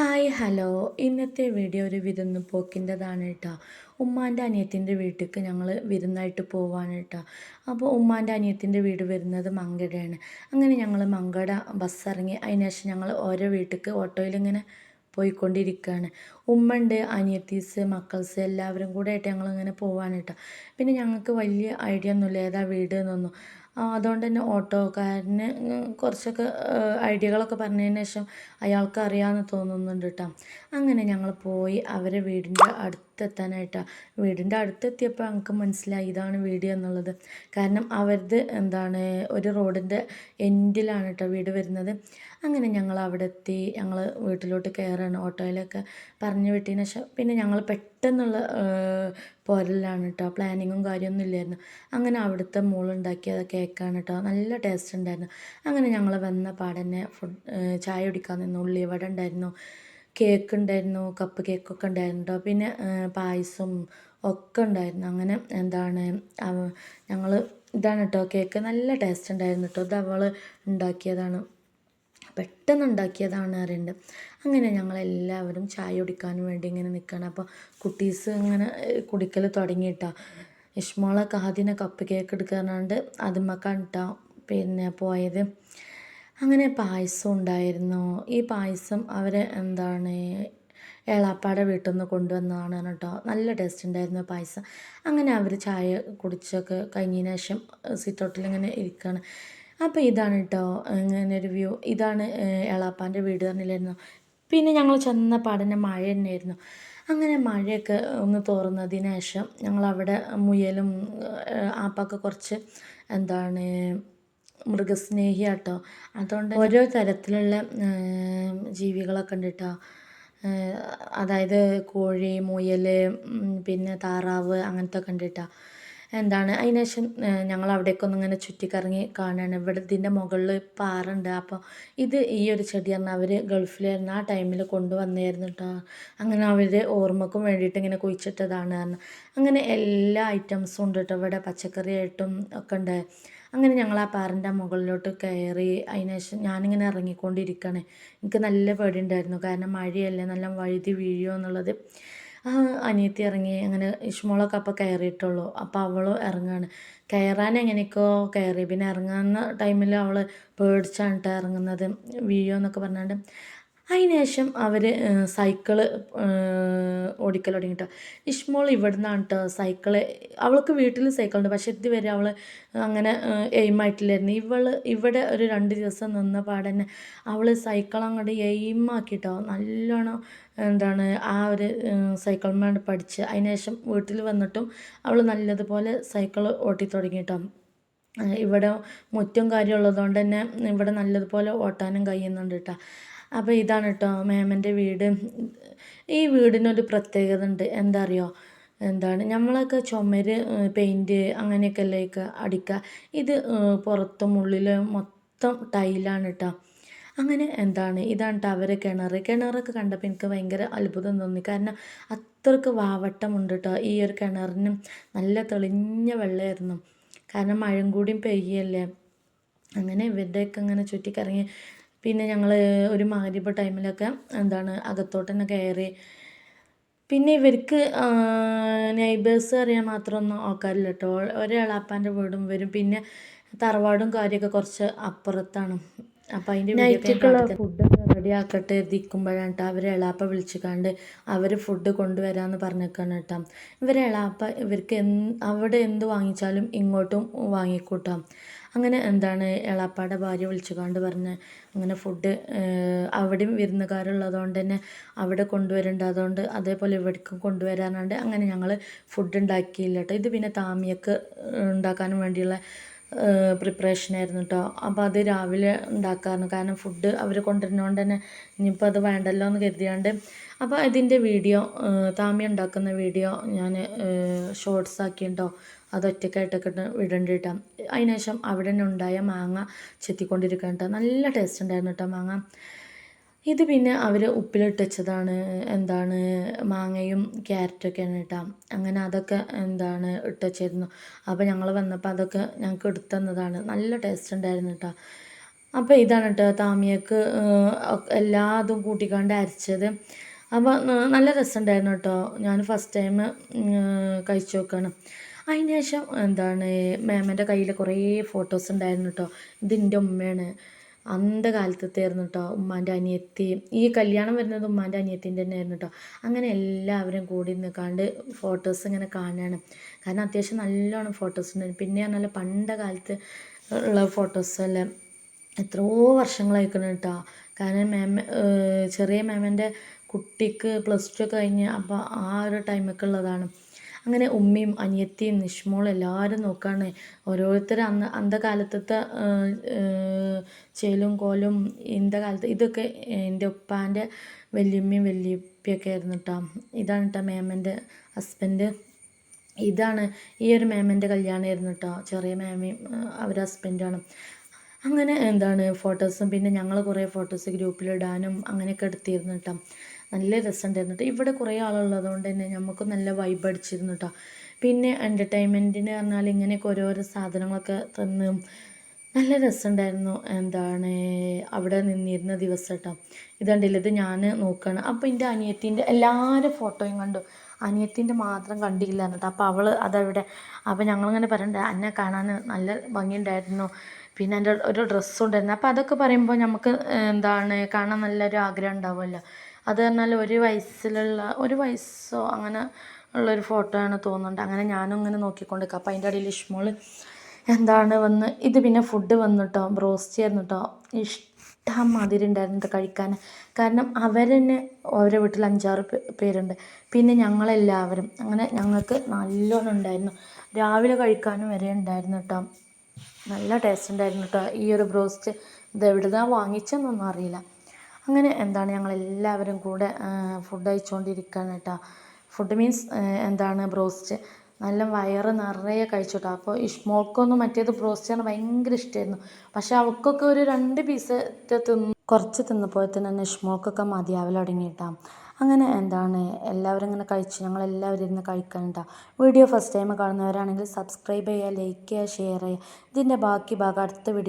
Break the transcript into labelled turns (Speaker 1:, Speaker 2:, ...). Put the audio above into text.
Speaker 1: Hi hello. ഇന്നത്തെ video ഒരു വിരുന്ന് പോക്കിന്റെതാണ് കേട്ടോ. ഉമ്മാന്റെ അനിയത്തിന്റെ വീട്ടിലേക്ക് ഞങ്ങൾ വിരുന്നായിട്ട് പോവാണ് കേട്ടോ. അപ്പോൾ ഉമ്മാന്റെ അനിയത്തിന്റെ വീട് വരുന്നത് മങ്കടയാണ്. അങ്ങനെ ഞങ്ങൾ മങ്കട ബസ് ഇറങ്ങി അതിന് ശേഷം ഞങ്ങൾ ഓരോ വീട്ടിലേക്ക് ഓട്ടോയിലിങ്ങനെ പോയിക്കൊണ്ടിരിക്കുകയാണ്. ഉമ്മ ഉണ്ട് അനിയത്തീസ് മക്കൾസ് എല്ലാവരും കൂടെ ആയിട്ട് ഞങ്ങളിങ്ങനെ പോവാണ് കേട്ടോ. പിന്നെ ഞങ്ങൾക്ക് വലിയ ഐഡിയ ഒന്നുമില്ല. ഏതാ വീട് എന്നൊന്നും. അതുകൊണ്ട് തന്നെ ഓട്ടോക്കാരന് കുറച്ചൊക്കെ ഐഡിയകളൊക്കെ പറഞ്ഞതിന് ശേഷം അയാൾക്ക് അറിയാമെന്ന് തോന്നുന്നുണ്ട് കേട്ടോ അങ്ങനെ ഞങ്ങൾ പോയി അവരെ വീടിന്റെ അടുത്തെത്താനായിട്ടാണ് വീടിന്റെ അടുത്തെത്തിയപ്പോൾ ഞങ്ങൾക്ക് മനസ്സിലായി ഇതാണ് വീട് എന്നുള്ളത്. കാരണം അവരത് എന്താണ് ഒരു റോഡിന്റെ എൻഡിലാണ് കേട്ടോ വീട് വരുന്നത്. അങ്ങനെ ഞങ്ങൾ അവിടെ എത്തി ഞങ്ങൾ വീട്ടിലോട്ട് കയറാണ് ഓട്ടോയിലൊക്കെ പറഞ്ഞു വിട്ടതിന് ശേഷം പിന്നെ ഞങ്ങൾ പെട്ടെന്നുള്ള പോരലാണ് കേട്ടോ പ്ലാനിങ്ങും കാര്യമൊന്നും ഇല്ലായിരുന്നു. അങ്ങനെ അവിടുത്തെ മോളുണ്ടാക്കിയ കേക്കാണ് കേട്ടോ നല്ല ടേസ്റ്റ് ഉണ്ടായിരുന്നു. അങ്ങനെ ഞങ്ങൾ വന്ന പാടന്നെ ഫുഡ് ചായ കുടിക്കാൻ നിന്നു. ഉള്ളിവട ഉണ്ടായിരുന്നു. കേക്ക് ഉണ്ടായിരുന്നു കപ്പ് കേക്കൊക്കെ ഉണ്ടായിരുന്നു കേട്ടോ പിന്നെ പായസം ഒക്കെ ഉണ്ടായിരുന്നു. അങ്ങനെ എന്താണ് ഞങ്ങൾ ഇതാണ് കേട്ടോ കേക്ക് നല്ല ടേസ്റ്റ് ഉണ്ടായിരുന്നു കേട്ടോ ഇത് അവൾ ഉണ്ടാക്കിയതാണ്. പെട്ടെന്ന് ഉണ്ടാക്കിയതാണ് അറിയേണ്ടത് അങ്ങനെ ഞങ്ങളെല്ലാവരും ചായ കുടിക്കാൻ വേണ്ടി ഇങ്ങനെ നിൽക്കണം അപ്പോൾ കുട്ടീസ് ഇങ്ങനെ കുടിക്കൽ തുടങ്ങിയിട്ടാ. ഇഷ്മോളൊക്കെ ആദ്യം കപ്പ് കേക്ക് എടുക്കാറുണ്ട് അതുമ്മക്കാണ് കേട്ടോ പിന്നെ പോയത്. അങ്ങനെ പായസം ഉണ്ടായിരുന്നു. ഈ പായസം അവർ എന്താണ് ഏളാപ്പാടെ വീട്ടിൽ നിന്ന് കൊണ്ടുവന്നതാണ് കേട്ടോ. നല്ല ടേസ്റ്റ് ഉണ്ടായിരുന്നു പായസം. അങ്ങനെ അവർ ചായ കുടിച്ചൊക്കെ കഴിഞ്ഞതിന് ശേഷം സിറ്റൗട്ടിൽ ഇങ്ങനെ ഇരിക്കുകയാണ് അപ്പോൾ ഇതാണ് കേട്ടോ ഇങ്ങനെ ഒരു വ്യൂ ഇതാണ് എളാപ്പാന്റെ വീട് തന്നില്ലായിരുന്നു പിന്നെ ഞങ്ങൾ ചെന്ന പാടന്നെ മഴ തന്നെയായിരുന്നു. അങ്ങനെ മഴയൊക്കെ ഒന്ന് തോറുന്നതിന് ശേഷം ഞങ്ങളവിടെ മുയലും ആപ്പൊക്കെ കുറച്ച് എന്താണ് മൃഗസ്നേഹിയാട്ടോ. അതുകൊണ്ട് ഓരോ തരത്തിലുള്ള ജീവികളൊക്കെ ഉണ്ട് കേട്ടോ അതായത് കോഴി മുയൽ പിന്നെ താറാവ് അങ്ങനത്തെ ഒക്കെ ഉണ്ട് കേട്ടോ എന്താണ്? അതിന് ശേഷം ഞങ്ങൾ അവിടേക്ക് ഒന്ന് ഇങ്ങനെ ചുറ്റിക്കറങ്ങി കാണുകയാണ് ഇവിടെ ഇതിന്റെ മുകളിൽ പാറുണ്ട്. അപ്പോൾ ഇത് ഈ ഒരു ചെടി പറഞ്ഞാൽ അവർ ഗൾഫിലായിരുന്നു ആ ടൈമിൽ കൊണ്ടുവന്നായിരുന്നു കേട്ടോ അങ്ങനെ അവർ ഓർമ്മക്കും വേണ്ടിയിട്ട് ഇങ്ങനെ കുഴിച്ചിട്ടതാണ് അങ്ങനെ എല്ലാ ഐറ്റംസും ഉണ്ട് കേട്ടോ ഇവിടെ പച്ചക്കറിയായിട്ടും ഒക്കെ ഉണ്ട്. അങ്ങനെ ഞങ്ങൾ ആ പാറിന്റെ മുകളിലോട്ട് കയറി അതിനുശേഷം ഞാനിങ്ങനെ ഇറങ്ങിക്കൊണ്ടിരിക്കുകയാണ് എനിക്ക് നല്ല പേടിയുണ്ടായിരുന്നു. കാരണം മഴയല്ലേ നല്ല വഴുതി വീഴുമോ എന്നുള്ളത്. അനിയത്തി ഇറങ്ങി. അങ്ങനെ ഇഷ്മോളൊക്കെ അപ്പോൾ കയറിയിട്ടുള്ളൂ. അപ്പോൾ അവൾ ഇറങ്ങുകയാണ് കയറാൻ എങ്ങനെയൊക്കെയോ കയറി. പിന്നെ ഇറങ്ങുന്ന ടൈമിൽ അവൾ പേടിച്ചാണ് കേട്ടോ ഇറങ്ങുന്നത്. വീഴോ എന്നൊക്കെ പറഞ്ഞാണ്ട്. അതിന് ശേഷം അവർ സൈക്കിൾ ഓടിക്കൽ തുടങ്ങിട്ടോ. ഇഷ്മോൾ ഇവിടെ നിന്നാണ് കേട്ടോ സൈക്കിൾ. അവൾക്ക് വീട്ടിൽ സൈക്കിളുണ്ട്. പക്ഷേ ഇതുവരെ അവൾ അങ്ങനെ എയിമായിട്ടില്ലായിരുന്നു. ഇവൾ ഇവിടെ ഒരു രണ്ട് ദിവസം നിന്ന പാടന്നെ അവൾ സൈക്കിൾ അങ്ങോട്ട് എയിമാക്കിട്ടോ. നല്ലോണം എന്താണ് ആ ഒരു സൈക്കിൾമേൽ പഠിച്ച് അതിന് ശേഷം വീട്ടിൽ വന്നിട്ടും അവൾ നല്ലതുപോലെ സൈക്കിൾ ഓട്ടി തുടങ്ങിട്ടോ ഇവിടെ മുറ്റും കാര്യം ഉള്ളതുകൊണ്ട് തന്നെ ഇവിടെ നല്ലതുപോലെ ഓട്ടാനും കഴിയുന്നുണ്ട് കേട്ടോ അപ്പോൾ ഇതാണ് കേട്ടോ മേമന്റെ വീട്. ഈ വീടിനൊരു പ്രത്യേകത ഉണ്ട്. എന്താ അറിയോ എന്താണ് നമ്മളൊക്കെ ചുമര് പെയിന്റ് അങ്ങനെയൊക്കെ അല്ലേ അടിക്കുക ഇത് പുറത്തും ഉള്ളിലും മൊത്തം ടൈലാണ് കേട്ടോ അങ്ങനെ എന്താണ്? ഇതാണ് അവരെ കിണർ കിണറൊക്കെ കണ്ടപ്പോൾ എനിക്ക് ഭയങ്കര അത്ഭുതം തോന്നി. കാരണം അത്രയ്ക്ക് വാവട്ടമുണ്ട് കേട്ടോ ഈ ഒരു കിണറിനും നല്ല തെളിഞ്ഞ വെള്ളമായിരുന്നു കാരണം മഴയും കൂടിയും പെയ്യല്ലേ. അങ്ങനെ ഇവരുടെയൊക്കെ അങ്ങനെ ചുറ്റിക്കറങ്ങി. പിന്നെ ഞങ്ങൾ ഒരു മാരിപ്പ് ടൈമിലൊക്കെ എന്താണ് അകത്തോട്ട് തന്നെ കയറി. പിന്നെ ഇവർക്ക് നെയ്ബേഴ്സ് അറിയാൻ മാത്രമൊന്നും ആൾക്കാരില്ല കേട്ടോ ഒരാളാപ്പാന്റെ വീടും വരും. പിന്നെ തറവാടും കാര്യമൊക്കെ കുറച്ച് അപ്പുറത്താണ്. അപ്പോൾ അതിന്റെ നൈറ്റിക്കുള്ള ഫുഡൊക്കെ റെഡി ആക്കട്ടെ എത്തിക്കുമ്പോഴാണ് കേട്ടോ അവർ എളാപ്പ വിളിച്ചുകാണ്ട് അവർ ഫുഡ് കൊണ്ടുവരാമെന്ന് പറഞ്ഞേക്കാണ് കേട്ടോ ഇവർ എളാപ്പ ഇവർക്ക് എന്ത് അവിടെ എന്ത് വാങ്ങിച്ചാലും ഇങ്ങോട്ടും വാങ്ങിക്കൂട്ടാം. അങ്ങനെ എന്താണ് എളാപ്പാടെ ഭാര്യ വിളിച്ചുകാണ്ട് പറഞ്ഞ് അങ്ങനെ ഫുഡ് അവിടെയും വിരുന്നുകാരുള്ളതുകൊണ്ട് തന്നെ അവിടെ കൊണ്ടുവരേണ്ട. അതുകൊണ്ട് അതേപോലെ ഇവിടേക്കും കൊണ്ടുവരാനുണ്ട് അങ്ങനെ ഞങ്ങൾ ഫുഡ് ഉണ്ടാക്കിയില്ല കേട്ടോ ഇത് പിന്നെ താമിയൊക്കെ ഉണ്ടാക്കാനും വേണ്ടിയുള്ള പ്രിപ്പറേഷൻ ആയിരുന്നു കേട്ടോ അപ്പോൾ അത് രാവിലെ ഉണ്ടാക്കാറുണ്ട് കാരണം ഫുഡ് അവർ കൊണ്ടുവരുന്നതുകൊണ്ട് തന്നെ ഇനിയിപ്പോൾ അത് വേണ്ടല്ലോ എന്ന് കരുതിയാണ്ട് അപ്പോൾ ഇതിന്റെ വീഡിയോ താമി ഉണ്ടാക്കുന്ന വീഡിയോ ഞാൻ ഷോർട്സ് ആക്കിയിട്ടോ അത് ഒറ്റയ്ക്കായിട്ടൊക്കെ വിടേണ്ടി കേട്ടോ അതിനുശേഷം അവിടെ തന്നെ ഉണ്ടായ മാങ്ങ ചെത്തിക്കൊണ്ടിരിക്കണം കേട്ടോ നല്ല ടേസ്റ്റ് ഉണ്ടായിരുന്നു കേട്ടോ മാങ്ങ. ഇത് പിന്നെ അവർ ഉപ്പിലിട്ട് വെച്ചതാണ് എന്താണ് മാങ്ങയും ക്യാരറ്റൊക്കെയാണ് കേട്ടോ അങ്ങനെ അതൊക്കെ എന്താണ് ഇട്ട് വെച്ചിരുന്നു അപ്പോൾ ഞങ്ങൾ വന്നപ്പോൾ അതൊക്കെ ഞങ്ങൾക്ക് എടുത്തു തന്നതാണ് നല്ല ടേസ്റ്റ് ഉണ്ടായിരുന്നു കേട്ടോ അപ്പോൾ ഇതാണ് കേട്ടോ താമിയക്ക് എല്ലാ എല്ലാതും കൂട്ടിക്കാണ്ട് അരച്ചത്. അപ്പോൾ നല്ല രസമുണ്ടായിരുന്നു കേട്ടോ ഞാൻ ഫസ്റ്റ് ടൈം കഴിച്ചു നോക്കുകയാണ് അതിന് ശേഷം എന്താണ് മാമന്റെ കയ്യിൽ കുറേ ഫോട്ടോസ് ഉണ്ടായിരുന്നു കേട്ടോ ഇത് എന്റെ ഉമ്മയാണ്. തീർന്നു കേട്ടോ ഉമ്മാന്റെ അനിയത്തി. ഈ കല്യാണം വരുന്നത് ഉമ്മാന്റെ അനിയത്തിന്റെ തന്നെ ആയിരുന്നു കേട്ടോ അങ്ങനെ എല്ലാവരും കൂടി നിൽക്കാണ്ട് ഫോട്ടോസ് ഇങ്ങനെ കാണുകയാണ് കാരണം അത്യാവശ്യം നല്ലോണം ഫോട്ടോസ് ഉണ്ട്. പിന്നെ പറഞ്ഞാൽ പണ്ട കാലത്ത് ഉള്ള ഫോട്ടോസ് എല്ലാം എത്രയോ വർഷങ്ങളായിക്കണം കേട്ടോ കാരണം മാമ ചെറിയ മാമന്റെ കുട്ടിക്ക് പ്ലസ് ടു കഴിഞ്ഞ് അപ്പോൾ ആ ഒരു ടൈമൊക്കെ ഉള്ളതാണ്. അങ്ങനെ ഉമ്മയും അനിയത്തിയും നിഷ്മോളും എല്ലാവരും നോക്കുകയാണ് ഓരോരുത്തർ അന്ന് അന്ത കാലത്തത്തെ ചേലും കോലും ഇന്ത കാലത്ത് ഇതൊക്കെ എന്റെ ഉപ്പാന്റെ വലിയമ്മയും വല്യപ്പയൊക്കെ ആയിരുന്നു കേട്ടോ ഇതാണ് കേട്ടോ മേമന്റെ ഹസ്ബൻഡ്. ഇതാണ് ഈ ഒരു മേമന്റെ കല്യാണമായിരുന്നു കേട്ടോ ചെറിയ മേമയും അവരുടെ ഹസ്ബൻഡാണ് അങ്ങനെ എന്താണ് ഫോട്ടോസും പിന്നെ ഞങ്ങൾ കുറേ ഫോട്ടോസ് ഗ്രൂപ്പിലിടാനും അങ്ങനെയൊക്കെ എടുത്തിരുന്നു കേട്ടോ നല്ല രസമുണ്ടായിരുന്നു കേട്ടോ ഇവിടെ കുറേ ആളുള്ളത് കൊണ്ട് തന്നെ നമുക്ക് നല്ല വൈബ് അടിച്ചിരുന്നു കേട്ടോ പിന്നെ എന്റർടൈൻമെന്റിന് പറഞ്ഞാൽ ഇങ്ങനെയൊക്കെ ഓരോരോ സാധനങ്ങളൊക്കെ തന്ന് നല്ല രസമുണ്ടായിരുന്നു. എന്താണ് അവിടെ നിന്നിരുന്ന ദിവസം കേട്ടോ ഇതുണ്ടല്ലോ ഇത് ഞാൻ നോക്കുകയാണ് അപ്പോൾ എന്റെ അനിയത്തിന്റെ എല്ലാവരും ഫോട്ടോയും കണ്ടു. അനിയത്തിന്റെ മാത്രം കണ്ടില്ല എന്നിട്ട് അപ്പോൾ അവൾ അതവിടെ അപ്പോൾ ഞങ്ങളിങ്ങനെ പറയണ്ടേ എന്നെ കാണാൻ നല്ല ഭംഗിയുണ്ടായിരുന്നു. പിന്നെ എന്റെ ഒരു ഡ്രസ്സും ഉണ്ടായിരുന്നു അപ്പോൾ അതൊക്കെ പറയുമ്പോൾ നമുക്ക് എന്താണ് കാണാൻ നല്ലൊരു ആഗ്രഹം ഉണ്ടാവുമല്ലോ. അത് പറഞ്ഞാൽ ഒരു വയസ്സിലുള്ള ഒരു വയസ്സോ അങ്ങനെ ഉള്ളൊരു ഫോട്ടോ ആണ് തോന്നുന്നുണ്ട്. അങ്ങനെ ഞാനും ഇങ്ങനെ നോക്കിക്കൊണ്ട് നിൽക്കുക അപ്പോൾ അതിന്റെ ഇടയിൽ ഇഷ്മോൾ എന്താണ് വന്ന് ഇത് പിന്നെ ഫുഡ് വന്നിട്ടോ ബ്രോസ്റ്റ് ആയിരുന്നു കേട്ടോ ഇഷ്ടം മാതിരി ഉണ്ടായിരുന്നു കഴിക്കാൻ കാരണം അവരെന്നെ ഓരോ വീട്ടിൽ അഞ്ചാറ് പേരുണ്ട്. പിന്നെ ഞങ്ങളെല്ലാവരും അങ്ങനെ ഞങ്ങൾക്ക് നല്ലോണം ഉണ്ടായിരുന്നു. രാവിലെ കഴിക്കാനും വരെ ഉണ്ടായിരുന്നു കേട്ടോ നല്ല ടേസ്റ്റ് ഉണ്ടായിരുന്നു കേട്ടോ ഈ ഒരു ബ്രോസ്റ്റ് ഇത് എവിടുന്നാണ് വാങ്ങിച്ചെന്നൊന്നും അറിയില്ല. അങ്ങനെ എന്താണ് ഞങ്ങളെല്ലാവരും കൂടെ ഫുഡ് കഴിച്ചുകൊണ്ടിരിക്കുകയാണ് കേട്ടോ ഫുഡ് മീൻസ് എന്താണ് ബ്രോസ്റ്റ്? നല്ല വയറ് നിറയെ കഴിച്ചു കേട്ടോ അപ്പോൾ ഇഷ്മോൾക്കൊന്നും മറ്റേത് ബ്രോസ്റ്റ് ആണ് ഭയങ്കര ഇഷ്ടമായിരുന്നു പക്ഷെ അവൾക്കൊക്കെ ഒരു രണ്ട് പീസ് തിന്ന് കുറച്ച് തിന്നപ്പോൾ തന്നെ ഇഷ്മോൾക്കൊക്കെ തുടങ്ങിയിട്ടാണ് അങ്ങനെ എന്താണ്? എല്ലാവരും ഇങ്ങനെ കഴിച്ച് ഞങ്ങളെല്ലാവരും ഇരുന്ന് കഴിക്കണ്ട വീഡിയോ ഫസ്റ്റ് ടൈം കാണുന്നവരാണെങ്കിൽ സബ്സ്ക്രൈബ് ചെയ്യുക ലൈക്ക് ചെയ്യുക ഷെയർ ചെയ്യുക. ഇതിന്റെ ബാക്കി ഭാഗം അടുത്ത വീഡിയോ